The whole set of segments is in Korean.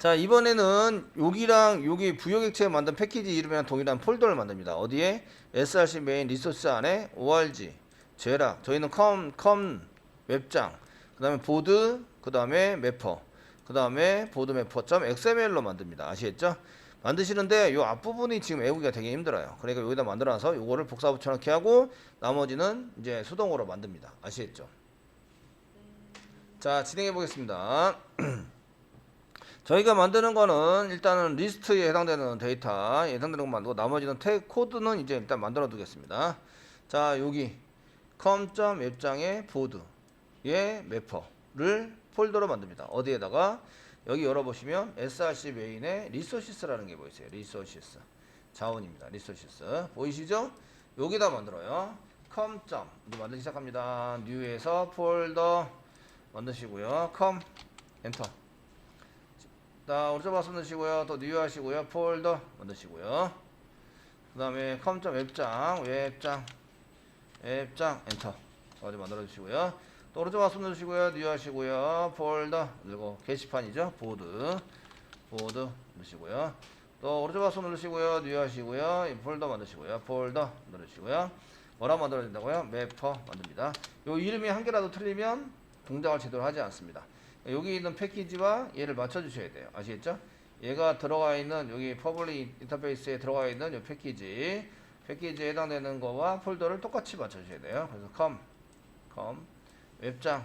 자 이번에는 여기랑 여기 부여객체에 만든 패키지 이름이랑 동일한 폴더를 만듭니다. 어디에 src 메인 리소스 안에 org 제락 저희는 컴, 컴 웹장 그 다음에 보드 그 다음에 매퍼 그 다음에 보드 매퍼 .xml로 만듭니다. 아시겠죠? 만드시는데 요 앞부분이 지금 외우기가 되게 힘들어요. 그러니까 여기다 만들어놔서 요거를 복사 붙여넣기 하고 나머지는 이제 수동으로 만듭니다. 아시겠죠? 자 진행해 보겠습니다. 저희가 만드는 거는 일단은 리스트에 해당되는 데이터 해당되는 거 만들고 나머지는 태 코드는 이제 일단 만들어 두겠습니다. 자 여기 com 웹장의 보드의 매퍼를 폴더로 만듭니다. 어디에다가 여기 열어보시면 src 메인에 리소시스라는 게 보이세요. 리소시스 자원입니다. 리소시스 보이시죠? 여기다 만들어요. 이제 만들기 시작합니다. new에서 폴더 만드시고요. com 엔터 자, 오른쪽 바스 넣으시고요. 또 뉴 하시고요. 폴더 만드시고요. 그 다음에 컴점 웹장, 웹장, 웹장, 엔터. 어디 만들어 주시고요. 또 오른쪽 바스 넣으시고요. 뉴 하시고요. 폴더, 그리고 게시판이죠. 보드, 보드 넣으시고요. 또 오른쪽 바스 누르시고요. 뉴 하시고요. 이 폴더 만드시고요. 폴더 누르시고요. 뭐라 만들어야 된다고요? 매퍼 만듭니다. 요 이름이 한 개라도 틀리면 동작을 제대로 하지 않습니다. 여기 있는 패키지와 얘를 맞춰 주셔야 돼요. 아시겠죠? 얘가 들어가 있는 여기 퍼블릭 인터페이스에 들어가 있는 이 패키지 패키지에 해당되는 거와 폴더를 똑같이 맞춰 주셔야 돼요. 그래서 com com 웹장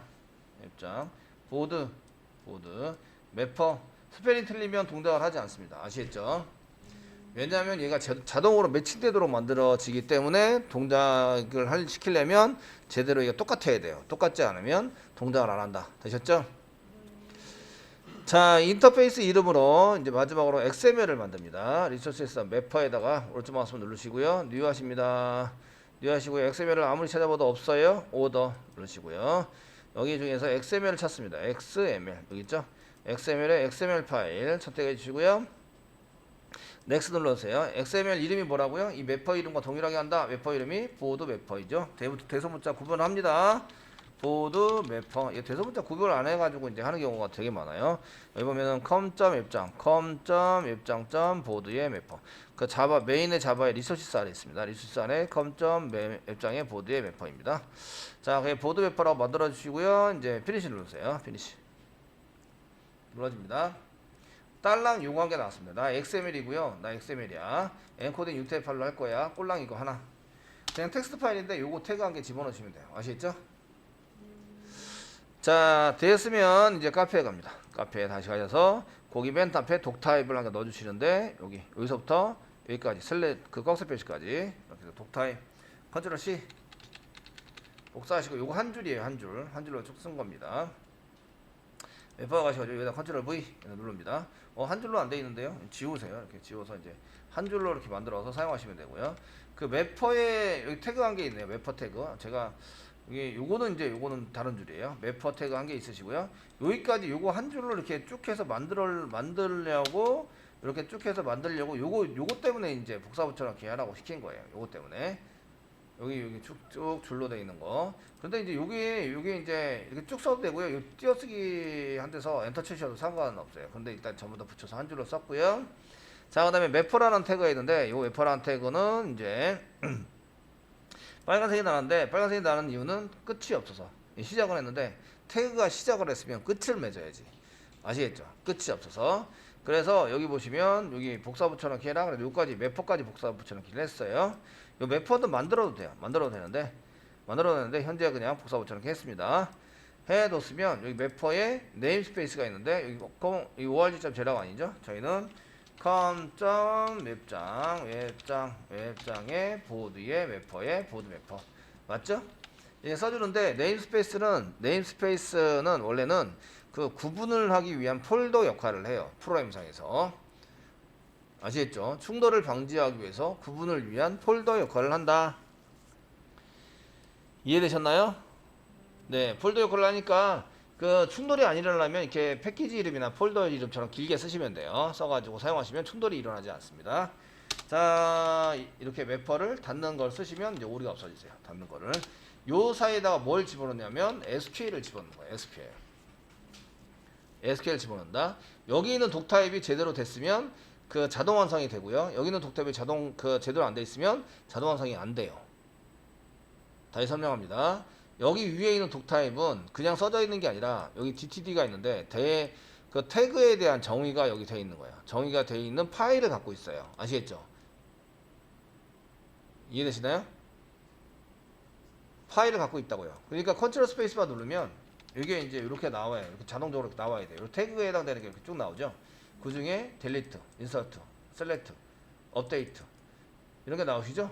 웹장 보드 보드 매퍼 스펠링 틀리면 동작을 하지 않습니다. 아시겠죠? 왜냐하면 얘가 자- 자동으로 매칭되도록 만들어지기 때문에 동작을 할- 시키려면 제대로 이게 똑같아야 돼요. 똑같지 않으면 동작을 안 한다. 되셨죠? 자 인터페이스 이름으로 이제 마지막으로 XML을 만듭니다. 리소스에서 매퍼에다가 오른쪽 마우스 누르시고요. 뉴 하십니다. 뉴 하시고요. XML을 아무리 찾아봐도 없어요. 오더 누르시고요. 여기 중에서 XML을 찾습니다. XML 여기 있죠? XML의 XML 파일 선택해 주시고요. 넥스 눌러주세요. XML 이름이 뭐라고요? 이 매퍼 이름과 동일하게 한다. 매퍼 이름이 보드 매퍼이죠. 대- 대소문자 구분합니다. 보드 매퍼 이 대소문자 구별 안 해가지고 이제 하는 경우가 되게 많아요. 여기 보면은 com.웹장, com.웹장.보드의 매퍼. 그 자바 메인의 자바의 리소시스 안에 있습니다. 리소시스 안에 com.웹장의 보드의 매퍼입니다. 자, 그 보드 매퍼라고 만들어 주시고요. 이제 피니시 누르세요. 피니시 눌러집니다. 딸랑 요거 한개 나왔습니다. 나 XML이고요. 나 XML이야. 엔코딩 UTF-8로 할 거야. 꼴랑 이거 하나. 그냥 텍스트 파일인데 요거 태그 한개 집어넣으시면 돼요. 아시겠죠? 자, 됐으면 이제 카페에 갑니다. 카페에 다시 가셔서 거기 맨 앞에 독 타입을 한개 넣어주시는데 여기 여기서부터 여기까지 슬랫 그 꺽쇠 표시까지 이렇게 해서 독 타입 컨트롤 C 복사하시고 요거 한 줄이에요 한 줄. 한 줄로 쭉 쓴 겁니다. 웹퍼 가셔가지고 여기다 컨트롤 V 누릅니다. 어, 한 줄로 안 돼 있는데요. 지우세요. 이렇게 지워서 이제 한 줄로 이렇게 만들어서 사용하시면 되고요. 그 맵퍼에 여기 태그 한개 있네요. 맵퍼 태그. 제가 이게 요거는 이제 요거는 다른 줄이에요. 맵퍼 태그 한 개 있으시고요. 여기까지 요거 한 줄로 이렇게 쭉 해서 만들어 만들려고 이렇게 쭉 해서 만들려고 요거 요거 때문에 이제 복사 붙여넣기 하라고 시킨 거예요. 요거 때문에. 여기 여기 쭉쭉 줄로 돼 있는 거. 근데 이제 요게 요게 이제 이렇게 쭉 써도 되고요. 요 띄어쓰기 한 데서 엔터 치셔도 상관은 없어요. 근데 일단 전부 다 붙여서 한 줄로 썼고요. 자, 그다음에 매퍼라는 태그가 있는데 요 매퍼라는 태그는 이제 빨간색이 나는데 빨간색이 나는 이유는 끝이 없어서 시작을 했는데 태그가 시작을 했으면 끝을 맺어야지. 아시겠죠? 끝이 없어서. 그래서 여기 보시면 여기 복사 붙여넣기 해라. 그래서 여기까지 매퍼까지 복사 붙여넣기를 했어요. 요 매퍼도 만들어도 돼요. 만들어도 되는데 만들어도 되는데 현재 그냥 복사 붙여넣기 했습니다. 해뒀으면 여기 매퍼에 네임스페이스가 있는데 여기 컴- 이 org.제라가 아니죠? 저희는 com. 웹장 웹장 웹장의 보드의 매퍼의 보드 매퍼 맞죠? 이게 써주는데 네임스페이스는 네임스페이스는 원래는 그 구분을 하기 위한 폴더 역할을 해요 프로그램상에서 아시겠죠? 충돌을 방지하기 위해서 구분을 위한 폴더 역할을 한다. 이해되셨나요? 네, 폴더 역할을 하니까 그 충돌이 안 일어나면 이렇게 패키지 이름이나 폴더 이름처럼 길게 쓰시면 돼요. 써가지고 사용하시면 충돌이 일어나지 않습니다. 자, 이- 이렇게 매퍼를 닫는 걸 쓰시면 이제 오류가 없어지세요. 닫는 거를. 요 사이에다가 뭘 집어넣냐면 SQL을 집어넣는 거예요. SQL. SQL 집어넣는다. 여기 있는 독 타입이 제대로 됐으면 그 자동 완성이 되고요. 여기 있는 독 타입이 자동 그 제대로 안 돼 있으면 자동 완성이 안 돼요. 다시 설명합니다. 여기 위에 있는 독타입은 그냥 써져 있는 게 아니라 여기 DTD가 있는데 대 그 태그에 대한 정의가 여기 돼 있는 거예요. 정의가 돼 있는 파일을 갖고 있어요. 아시겠죠? 이해되시나요? 파일을 갖고 있다고요. 그러니까 컨트롤 스페이스바 누르면 이게 이제 이렇게 나와요. 이렇게 자동적으로 이렇게 나와야 돼요. 이 태그에 해당되는 게 이렇게 쭉 나오죠. 그 중에 델리트, 인서트, 셀렉트, 업데이트 이런 게 나오시죠?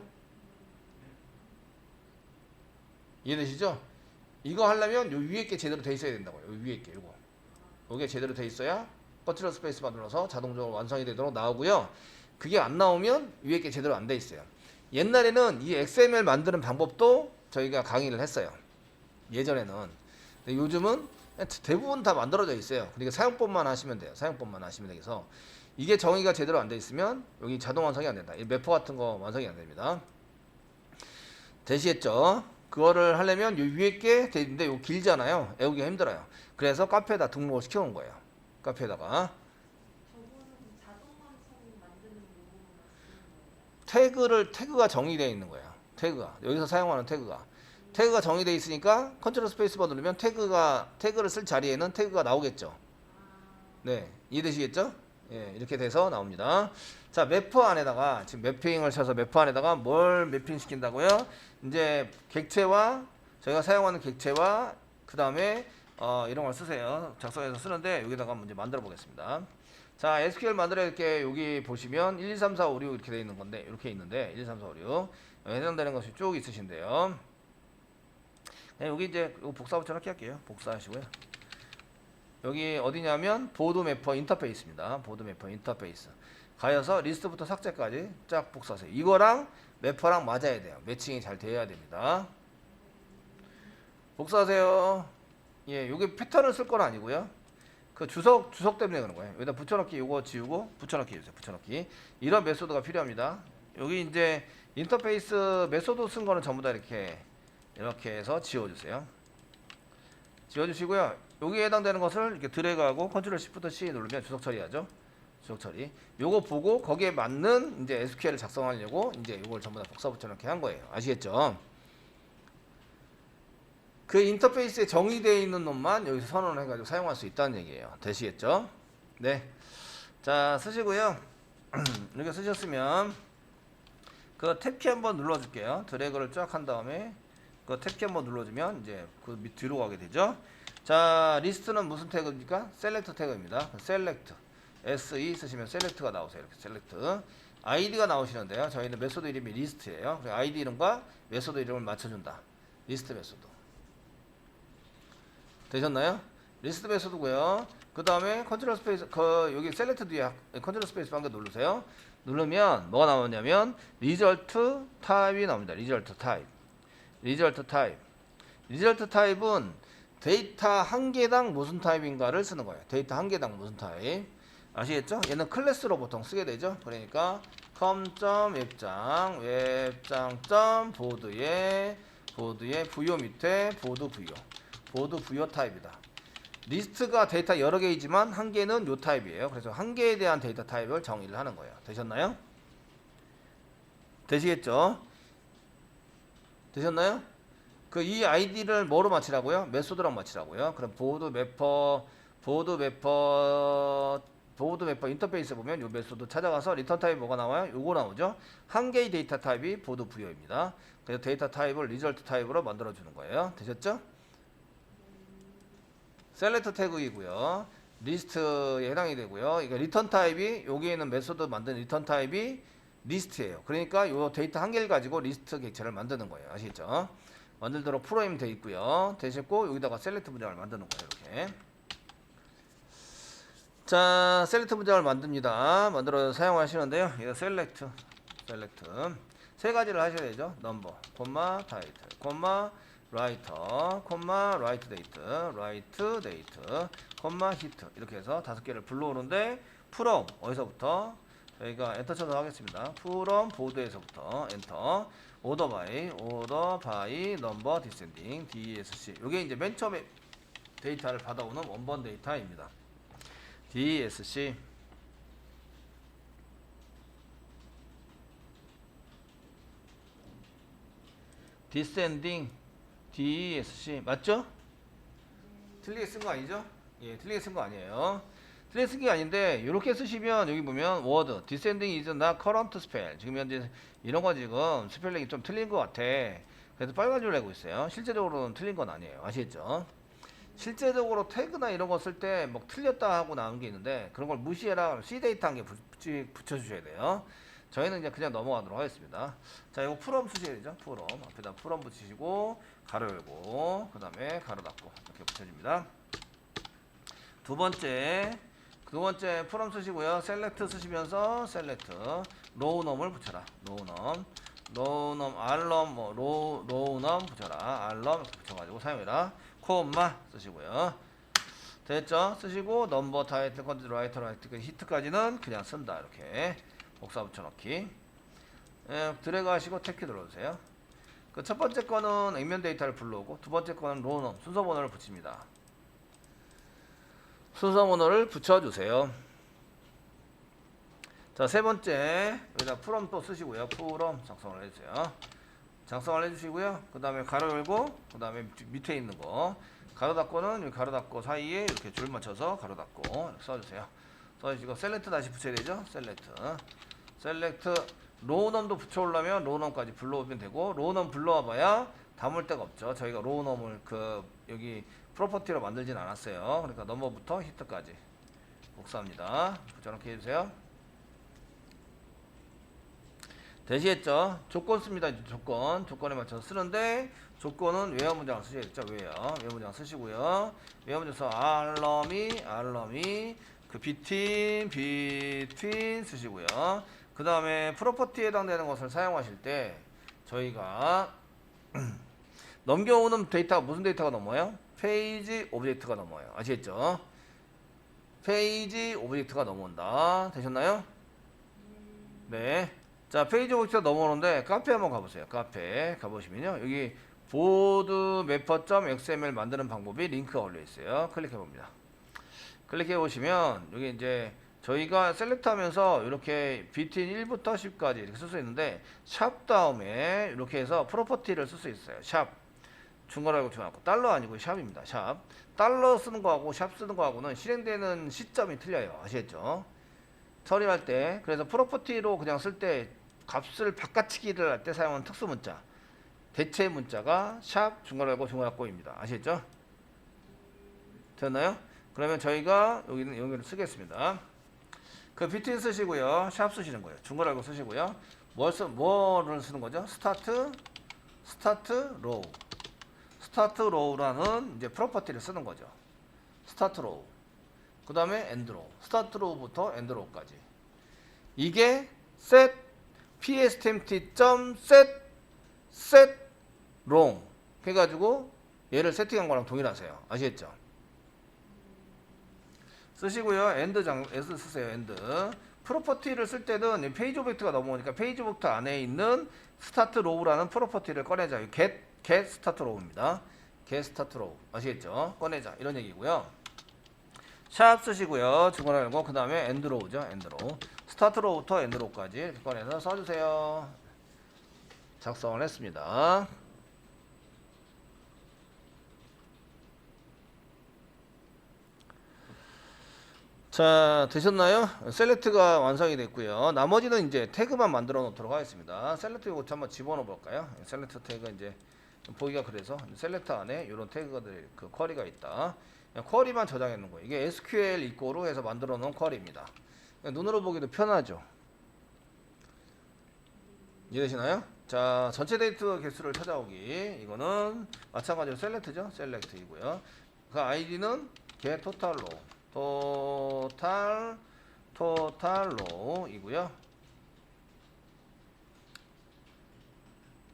이해되시죠? 이거 하려면 요 위에 게 제대로 돼 있어야 된다고요. 요 위에 게 요거. 요게 제대로 돼 있어야 컨트롤 스페이스바 눌러서 자동적으로 완성이 되도록 나오고요. 그게 안 나오면 위에 게 제대로 안 돼 있어요. 옛날에는 이 XML 만드는 방법도 저희가 강의를 했어요. 예전에는. 근데 요즘은 대부분 다 만들어져 있어요. 그러니까 사용법만 하시면 돼요. 사용법만 하시면 되겠어. 이게 정의가 제대로 안 돼 있으면 여기 자동 완성이 안 된다. 이 매퍼 같은 거 완성이 안 됩니다. 되시겠죠? 그거를 하려면 요 위에 게돼 있는데 요 길잖아요. 외우기가 힘들어요. 그래서 카페에다 등록을 시켜놓은 거예요. 카페에다가. 태그를 태그가 정의되어 있는 거예요. 태그가 여기서 사용하는 태그가 태그가 정의되어 있으니까 컨트롤 스페이스바 누르면 태그가 태그를 쓸 자리에는 태그가 나오겠죠. 네 이해되시겠죠? 예 이렇게 돼서 나옵니다. 자 매퍼 안에다가 지금 매핑을 쳐서 매퍼 안에다가 뭘 매핑 시킨다고요? 이제 객체와 저희가 사용하는 객체와 그 다음에 어, 이런 걸 쓰세요. 작성해서 쓰는데 여기다가 문제 만들어 보겠습니다. 자, SQL 만들어 게 여기 보시면 1, 2, 3, 4, 5, 6 이렇게 돼 있는 건데 이렇게 있는데 1, 2, 3, 4, 5, 6 해당되는 것이 쭉 있으신데요. 네, 여기 이제 복사 붙여넣기 할게요. 복사하시고요. 여기 어디냐면 보드 매퍼 인터페이스입니다. 보드 매퍼 인터페이스. 가여서 리스트부터 삭제까지 쫙 복사하세요. 이거랑 매퍼랑 맞아야 돼요. 매칭이 잘 돼야 됩니다. 복사하세요. 예, 요게 패턴을 쓸 건 아니고요. 그 주석 주석 때문에 그런 거예요. 여기다 붙여넣기 요거 지우고 붙여넣기 해주세요. 붙여넣기 이런 메소드가 필요합니다. 여기 이제 인터페이스 메소드 쓴 거는 전부 다 이렇게 이렇게 해서 지워주세요. 지워주시고요. 여기에 해당되는 것을 이렇게 드래그하고 컨트롤 시프트 C 누르면 주석 처리하죠. 주석 처리. 요거 보고 거기에 맞는 이제 SQL을 작성하려고 이제 요걸 전부 다 복사 붙여넣기 한 거예요. 아시겠죠? 그 인터페이스에 정의되어 있는 놈만 여기서 선언을 해가지고 사용할 수 있다는 얘기예요. 되시겠죠? 네. 자, 쓰시고요. 이렇게 쓰셨으면 그 탭키 한번 눌러줄게요. 드래그를 쫙 한 다음에 그 탭키 한번 눌러주면 이제 그 밑 뒤로 가게 되죠. 자, 리스트는 무슨 태그입니까? 셀렉트 태그입니다. 셀렉트. SE 쓰시면 셀렉트가 나오세요. 이렇게 셀렉트. 아이디가 나오시는데요. 저희는 메소드 이름이 리스트예요. 아이디 이름과 메소드 이름을 맞춰준다. 리스트 메소드. 되셨나요? 리스트 메소드고요. 그 다음에 컨트롤 스페이스 그 여기 셀렉트 뒤에 컨트롤 스페이스 한개 누르세요. 누르면 뭐가 나오냐면 리절트 타입이 나옵니다. 리절트 타입. 리절트 타입. 리절트 타입은 데이터 한 개당 무슨 타입인가를 쓰는 거예요. 데이터 한 개당 무슨 타입. 아시겠죠? 얘는 클래스로 보통 쓰게 되죠. 그러니까 com.웹장 웹장 보드에 보드에 부요 밑에 보드 부요 보드 부여 타입이다. 리스트가 데이터 여러 개이지만 한 개는 요 타입이에요. 그래서 한 개에 대한 데이터 타입을 정의를 하는 거예요. 되셨나요? 되시겠죠? 되셨나요? 그 이 아이디를 뭐로 맞추라고요? 메소드랑 맞추라고요. 그럼 보드 매퍼 보드 매퍼 보드 매퍼 인터페이스 보면 요 메소드 찾아가서 리턴 타입 뭐가 나와요? 요거 나오죠. 한 개의 데이터 타입이 보드 부여입니다. 그래서 데이터 타입을 리절트 타입으로 만들어 주는 거예요. 되셨죠? 셀렉트 태그이고요. 리스트에 해당이 되고요. 이거 리턴 타입이 여기에 있는 메소드 만든 리턴 타입이 리스트예요. 그러니까 요 데이터 한 개를 가지고 리스트 객체를 만드는 거예요. 아시겠죠? 만들도록 프로임 돼 있고요. 되셨고 여기다가 셀렉트 문장을 만드는 거예요. 이렇게. 자, 셀렉트 문장을 만듭니다. 만들어 사용하시는데요. 이거 셀렉트, 셀렉트 세 가지를 하셔야 되죠. 넘버, 콤마, 타이틀, 콤마, 라이터, 콤마, 라이트 데이트, 라이트 데이트, 콤마, 히트 이렇게 해서 다섯 개를 불러오는데 프롬 어디서부터 저희가 엔터 쳐서 하겠습니다. 프롬 보드에서부터 엔터 오더 바이 오더 바이 넘버 디센딩 DSC 이게 이제 맨 처음에 데이터를 받아오는 원본 데이터입니다. DSC 디센딩 DSC 맞죠? 틀리게 쓴 거 아니죠? 예, 틀리게 쓴 거 아니에요. 틀리게 쓴 게 아닌데 이렇게 쓰시면 여기 보면 word descending 지금 현재 이런 거 지금 스펠링이 좀 틀린 것 같아. 그래서 빨간 줄 내고 있어요. 실제적으로는 틀린 건 아니에요. 아시겠죠? 실제적으로 태그나 이런 거 쓸 때 뭐 틀렸다 하고 나온 게 있는데 그런 걸 무시해라 C 데이터 한 개 붙여주셔야 돼요. 저희는 이제 그냥 넘어가도록 하겠습니다. 자, 이거 풀엄 쓰셔야 되죠. 풀엄 앞에다 풀엄 붙이시고 가로 열고 그 다음에 가로 닫고 이렇게 붙여줍니다. 두 번째 두 번째 풀엄 쓰시고요. 셀렉트 쓰시면서 셀렉트 로우넘을 붙여라. 로우넘 로우넘 알럼 뭐 로, 로우넘 붙여라. 알럼 붙여가지고 사용해라. 코엄마 쓰시고요. 됐죠? 쓰시고 넘버 타이틀 컨트 라이터 라이트 히트까지는 그냥 쓴다 이렇게 복사 붙여넣기 예, 드래그 하시고 태키 눌러주세요 그 첫 번째 거는 액면 데이터를 불러오고 두 번째 거는 로넘 순서 번호를 붙입니다 순서 번호를 붙여주세요 자 세 번째 여기다 프롬 또 쓰시고요. 프롬 작성을 해주세요. 작성을 해주시고요. 그 다음에 가로 열고 그 다음에 밑에 있는 거. 가로 닫고는 가로 닫고 사이에 이렇게 줄 맞춰서 가로 닫고 써주세요. 써주시고 셀렉트 다시 붙여야 되죠? 셀렉트 셀렉트 로우넘도 붙여오려면 로우넘까지 불러오면 되고 로우넘 불러와봐야 담을 데가 없죠. 저희가 로우넘을 그 여기 프로퍼티로 만들진 않았어요. 그러니까 넘버부터 히트까지 복사합니다. 붙여넣기 해주세요 되시겠죠? 조건 씁니다. 조건. 조건에 맞춰서 쓰는데 조건은 외화 문장을 쓰셔야겠죠. 외화. 외화 문장 쓰시고요. 외화 문장 써 알럼이 알럼이 그 비틴 비틴 쓰시고요. 그 다음에 프로퍼티에 해당되는 것을 사용하실 때 저희가 넘겨오는 데이터가 무슨 데이터가 넘어요? 페이지 오브젝트가 넘어요. 아시겠죠? 페이지 오브젝트가 넘어온다. 되셨나요? 네. 자, 페이지 오브젝트가 넘어오는데 카페 한번 가보세요. 카페 가보시면요. 여기 보드 매퍼.xml 만드는 방법이 링크가 올려 있어요. 클릭해 봅니다. 클릭해 보시면 여기 이제 저희가 셀렉트 하면서 이렇게 비틴 1부터 10까지 이렇게 쓸 수 있는데 샵 다음에 이렇게 해서 프로퍼티를 쓸 수 있어요. 샵 중괄하고 중괄하고 달러 아니고 샵입니다. 샵 달러 쓰는 거하고 샵 쓰는 거하고는 실행되는 시점이 틀려요. 아시겠죠? 처리할 때 그래서 프로퍼티로 그냥 쓸때 값을 바꿔치기를 할 때 사용하는 특수 문자 대체 문자가 샵 중괄하고 중괄하고입니다. 아시겠죠? 됐나요? 그러면 저희가 여기는 여기를 쓰겠습니다. 그 비트인 쓰시고요. 샵 쓰시는 거예요. 중괄하고 쓰시고요. 뭘 써, 뭐를 쓰는 거죠? 스타트, 스타트 로우. 스타트 로우라는 이제 프로퍼티를 쓰는 거죠. 스타트 로우. 그 다음에 엔드 로우. 스타트 로우부터 엔드 로우까지. 이게 set pstmt.set set long 해가지고 얘를 세팅한 거랑 동일하세요. 아시겠죠? 쓰시고요. 엔드 장 S 쓰세요. 엔드. 프로퍼티를 쓸 때는 이 페이지 오브젝트가 넘어오니까 페이지 오브젝트 안에 있는 스타트 로우라는 프로퍼티를 꺼내자. 이 get get 스타트 로우입니다. get 스타트 로우. 아시겠죠? 꺼내자. 이런 얘기고요. 샵 쓰시고요. 중괄 알고 그 다음에 엔드 로우죠. 엔드 로우. 스타트 로우부터 엔드 로우까지 이렇게 꺼내서 써주세요. 작성을 했습니다. 자 되셨나요? 셀렉트가 완성이 됐고요. 나머지는 이제 태그만 만들어 놓도록 하겠습니다. 셀렉트 이거 한번 집어넣어 볼까요? 셀렉트 태그 이제 보기가 그래서 셀렉트 안에 이런 태그들 그 쿼리가 있다. 쿼리만 저장해 놓은 거예요. 이게 SQL 이꼬로 해서 만들어 놓은 쿼리입니다. 그냥 눈으로 보기도 편하죠. 이해되시나요? 자, 전체 데이터 개수를 찾아오기. 이거는 마찬가지로 셀렉트죠. 셀렉트이고요. 그 아이디는 get total로 토탈 토탈로이고요.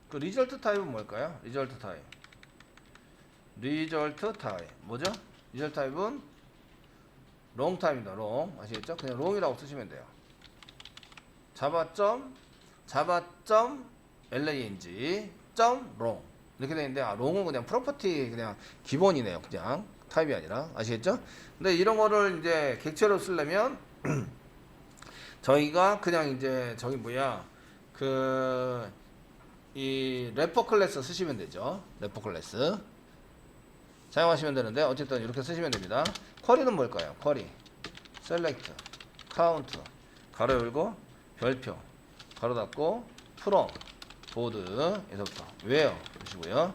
그 리절트 타입은 뭘까요? 리절트 타입. 리절트 타입 뭐죠? 리절트 타입은 롱 타입입니다. 롱 아시겠죠? 그냥 롱이라고 쓰시면 돼요. 자바점 자바점 lang 점 롱 이렇게 되는데 아 롱은 그냥 프로퍼티 그냥 기본이네요. 그냥 타입이 아니라 아시겠죠? 근데 이런 거를 이제 객체로 쓰려면 저희가 그냥 이제 저기 뭐야 그 이 래퍼 클래스 쓰시면 되죠. 래퍼 클래스 사용하시면 되는데 어쨌든 이렇게 쓰시면 됩니다. 쿼리는 뭘까요? 쿼리, 셀렉트, 카운트, 가로 열고 별표, 가로 닫고 프롬, 보드에서부터 웨어 보시고요.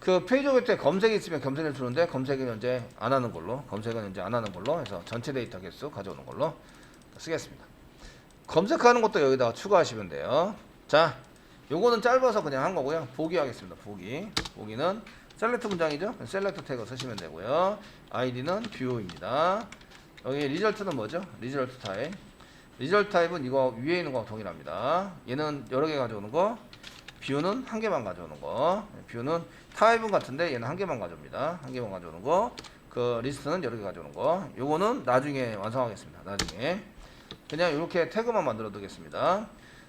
그 페이지 오브 때 검색이 있으면 검색을 주는데 검색은 현재 안 하는 걸로 검색은 현재 안 하는 걸로 해서 전체 데이터 개수 가져오는 걸로 쓰겠습니다. 검색하는 것도 여기다가 추가하시면 돼요. 자, 요거는 짧아서 그냥 한 거고요. 보기 하겠습니다. 보기. 보기는 셀렉트 문장이죠. 셀렉트 태그 쓰시면 되고요. 아이디는 뷰입니다. 여기 리절트는 뭐죠? 리절트 타입. 리절트 타입은 이거 위에 있는 거와 동일합니다. 얘는 여러 개 가져오는 거. 뷰는 한 개만 가져오는 거. 뷰는 타입은 같은데 얘는 한 개만 가져옵니다. 한 개만 가져오는 거. 그 리스트는 여러 개 가져오는 거. 요거는 나중에 완성하겠습니다. 나중에. 그냥 이렇게 태그만 만들어 두겠습니다.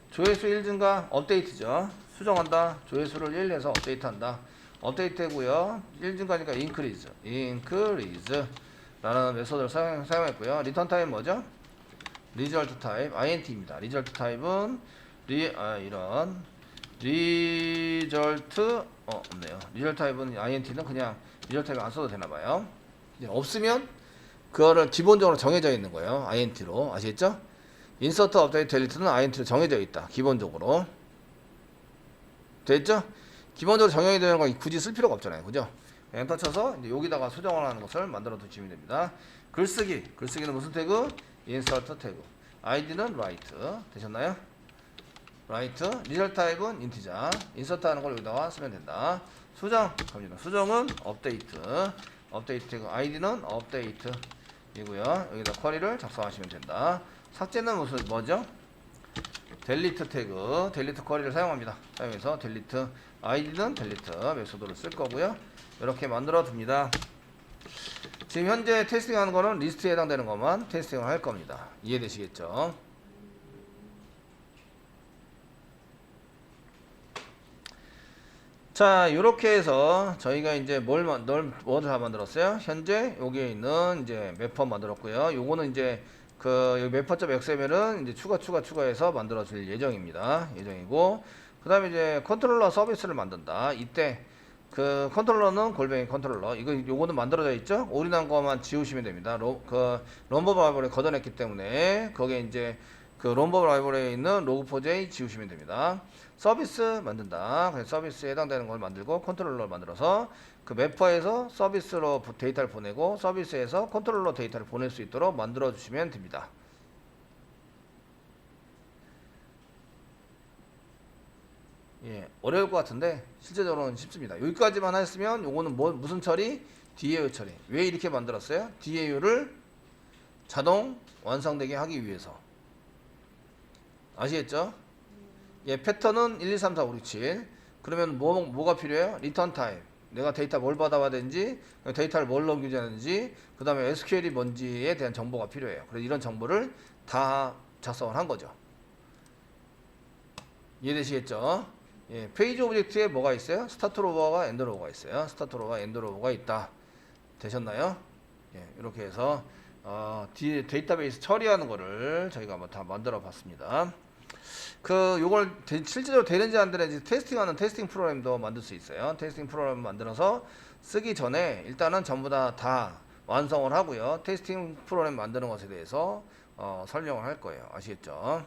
조회수 1 증가 업데이트죠. 수정한다. 조회수를 1 해서 업데이트한다. 업데이트고요. 1 증가니까 increase, increase 라는 메소드를 사용, 사용했고요. 리턴 타입 뭐죠? 리절트 타입 int입니다. 리절트 타입은 리, 아, 이런 리절트 어 없네요. 리절트 타입은 int는 그냥 리절트 타입 안 써도 되나 봐요. 이제 없으면 그거를 기본적으로 정해져 있는 거예요. int로 아시겠죠? 인서트 업데이트 델리트는 int로 정해져 있다. 기본적으로 됐죠? 기본적으로 정형이 되는 거 굳이 쓸 필요가 없잖아요. 그죠? 엔터 쳐서 여기다가 수정을 하는 것을 만들어 두시면 됩니다. 글쓰기. 글쓰기는 무슨 태그? 인서트 태그. 아이디는 라이트. 되셨나요? 라이트. 리절 타입은 인티자. 인서트 하는 걸 여기다가 쓰면 된다. 수정 갑니다. 수정은 업데이트. 업데이트 태그. 아이디는 업데이트. 이고요. 여기다 쿼리를 작성하시면 된다. 삭제는 무슨 뭐죠? 델리트 태그, 델리트 쿼리를 사용합니다. 사용해서 델리트 아이디는 델리트 메소드를 쓸 거고요. 이렇게 만들어 둡니다. 지금 현재 테스팅하는 거는 리스트에 해당되는 것만 테스팅을 할 겁니다. 이해되시겠죠? 자, 이렇게 해서 저희가 이제 뭘, 만- 널, 뭐를 다 만들었어요? 현재 여기에 있는 이제 매퍼 만들었고요. 요거는 이제 그 여기 매퍼점 XML은 이제 추가 추가 추가해서 만들어질 예정입니다. 예정이고 그 다음에 이제 컨트롤러 서비스를 만든다. 이때 그 컨트롤러는 골뱅이 컨트롤러 이거 요거는 만들어져 있죠. 올인한 거만 지우시면 됩니다. 로, 그 럼버 라이브러리 걷어냈기 때문에 거기에 이제 그 럼버 라이브러리에 있는 로그4j 지우시면 됩니다. 서비스 만든다. 서비스에 해당되는 걸 만들고 컨트롤러를 만들어서 그 매퍼에서 서비스로 부- 데이터를 보내고 서비스에서 컨트롤러 데이터를 보낼 수 있도록 만들어 주시면 됩니다. 예, 어려울 것 같은데 실제적으로는 쉽습니다. 여기까지만 했으면 요거는 뭐 무슨 처리? DAU 처리. 왜 이렇게 만들었어요? DAU를 자동 완성되게 하기 위해서. 아시겠죠? 예, 패턴은 1, 2, 3, 4, 5, 6, 7. 그러면 뭐, 뭐가 필요해요? 리턴 타임. 내가 데이터 뭘 받아와야 되는지, 데이터를 뭘 넘기지 하는지, 그 다음에 SQL이 뭔지에 대한 정보가 필요해요. 그래서 이런 정보를 다 작성을 한 거죠. 이해되시겠죠? 예, 페이지 오브젝트에 뭐가 있어요? 스타트 로버와 엔드 로버가 있어요. 스타트 로버와 엔드 로버가 있다. 되셨나요? 예, 이렇게 해서 어, 디, 데이터베이스 처리하는 거를 저희가 한번 다 만들어 봤습니다. 그 요걸 대- 실제로 되는지 안 되는지 테스팅하는 테스팅 프로그램도 만들 수 있어요. 테스팅 프로그램 만들어서 쓰기 전에 일단은 전부 다다 완성을 하고요. 테스팅 프로그램 만드는 것에 대해서 어, 설명을 할 거예요. 아시겠죠?